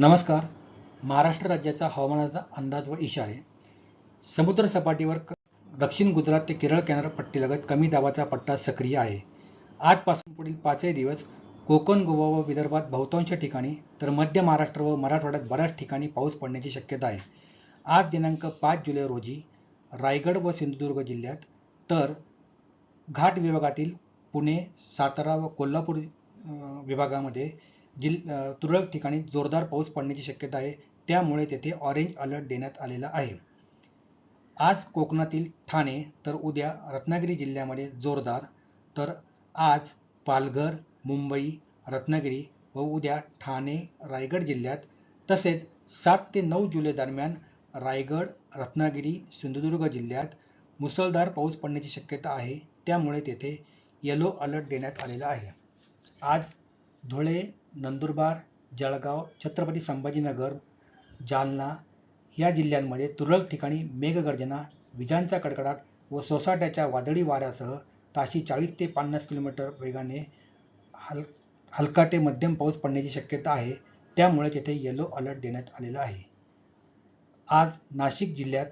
नमस्कार. महाराष्ट्र राज्याचा हवामानाचा अंदाज व इशारे. समुद्र सपाटीवर क- दक्षिण गुजरात ते केरळ किनारपट्टीलगत कमी दाबाचा पट्टा सक्रिय आहे. आजपासून पुढील पाचही दिवस कोकण गोवा व विदर्भात बहुतांश ठिकाणी तर मध्य महाराष्ट्र व मराठवाड्यात बऱ्याच ठिकाणी पाऊस पडण्याची शक्यता आहे. आज दिनांक पाच जुलै रोजी रायगड व सिंधुदुर्ग जिल्ह्यात तर घाट विभागातील पुणे सातारा व कोल्हापूर विभागामध्ये जिल तुरळक ठिकाणी जोरदार पाऊस पडण्याची शक्यता आहे. त्यामुळे तेथे ऑरेंज अलर्ट देण्यात आलेला आहे. आज कोकणातील ठाणे तर उद्या रत्नागिरी जिल्ह्यामध्ये जोरदार तर आज पालघर मुंबई रत्नागिरी व उद्या ठाणे रायगड जिल्ह्यात तसेच सात ते नऊ जुलै दरम्यान रायगड रत्नागिरी सिंधुदुर्ग जिल्ह्यात मुसळधार पाऊस पडण्याची शक्यता आहे. त्यामुळे तेथे येलो अलर्ट देण्यात आलेला आहे. आज धुळे नंदुरबार जळगाव छत्रपती संभाजीनगर जालना या जिल्ह्यांमध्ये तुरळक ठिकाणी मेघगर्जना विजांचा कडकडाट व सोसाट्याच्या वादळी वाऱ्यासह ताशी चाळीस ते पन्नास किलोमीटर वेगाने हल हलका ते मध्यम पाऊस पडण्याची शक्यता आहे. त्यामुळे तेथे येलो अलर्ट देण्यात आलेला आहे. आज नाशिक जिल्ह्यात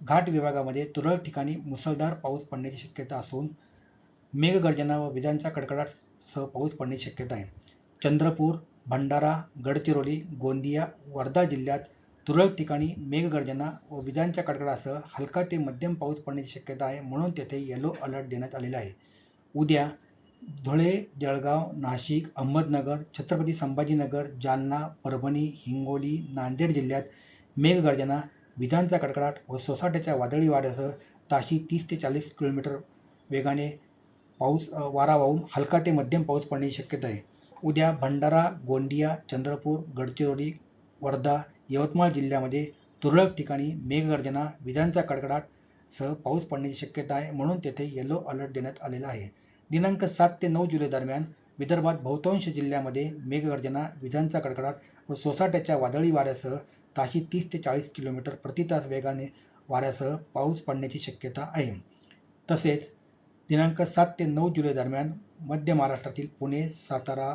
घाट विभागामध्ये तुरळक ठिकाणी मुसळधार पाऊस पडण्याची शक्यता असून मेघगर्जना व विजांचा कडकडाटसह पाऊस पडण्याची शक्यता आहे. चंद्रपूर भंडारा गडचिरोली गोंदिया वर्धा जिल्ह्यात तुरळक ठिकाणी मेघगर्जना व विजांच्या कडकडासह हलका ते मध्यम पाऊस पडण्याची शक्यता आहे म्हणून तेथे येलो अलर्ट देण्यात आलेला आहे. उद्या धुळे जळगाव नाशिक अहमदनगर छत्रपती संभाजीनगर जालना परभणी हिंगोली नांदेड जिल्ह्यात मेघगर्जना विजांचा कडकडाट व सोसाट्याच्या वादळी वाऱ्यासह ताशी तीस ते चाळीस किलोमीटर वेगाने पाऊस वारा वाहून हलका ते मध्यम पाऊस पडण्याची शक्यता आहे. उद्या भंडारा गोंदिया चंद्रपूर गडचिरोली वर्धा यवतमाळ जिल्ह्यामध्ये तुरळक ठिकाणी मेघगर्जना विजांचा कडकडाट सह पाऊस पडण्याची शक्यता आहे म्हणून तेथे येलो अलर्ट देण्यात आलेला आहे. दिनांक सात ते नऊ जुलै दरम्यान विदर्भात बहुतांश जिल्ह्यामध्ये मेघगर्जना विजांचा कडकडाट व सोसाट्याच्या वादळी वाऱ्यासह ताशी तीस ते चाळीस किलोमीटर प्रति तास वेगाने वाऱ्यासह पाऊस पडण्याची शक्यता आहे. तसेच दिनांक सात ते नऊ जुलै दरम्यान मध्य महाराष्ट्रातील पुणे सातारा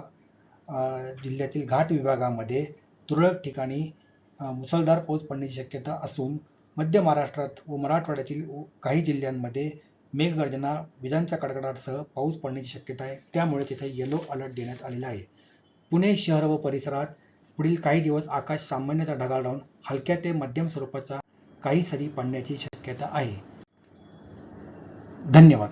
जिल्ह्यातील घाट विभागामध्ये तुरळक ठिकाणी मुसळधार पाऊस पडण्याची शक्यता असून मध्य महाराष्ट्रात व मराठवाड्यातील उ- काही जिल्ह्यांमध्ये मेघगर्जना विजांच्या कडकडाटसह पाऊस पडण्याची शक्यता आहे. त्यामुळे तिथे येलो अलर्ट देण्यात आलेला आहे. पुणे शहर व परिसरात पुढील काही दिवस आकाश सामान्यतः ढगाळ राहून हलक्या ते मध्यम स्वरूपाचा काही सरी पडण्याची शक्यता आहे. धन्यवाद.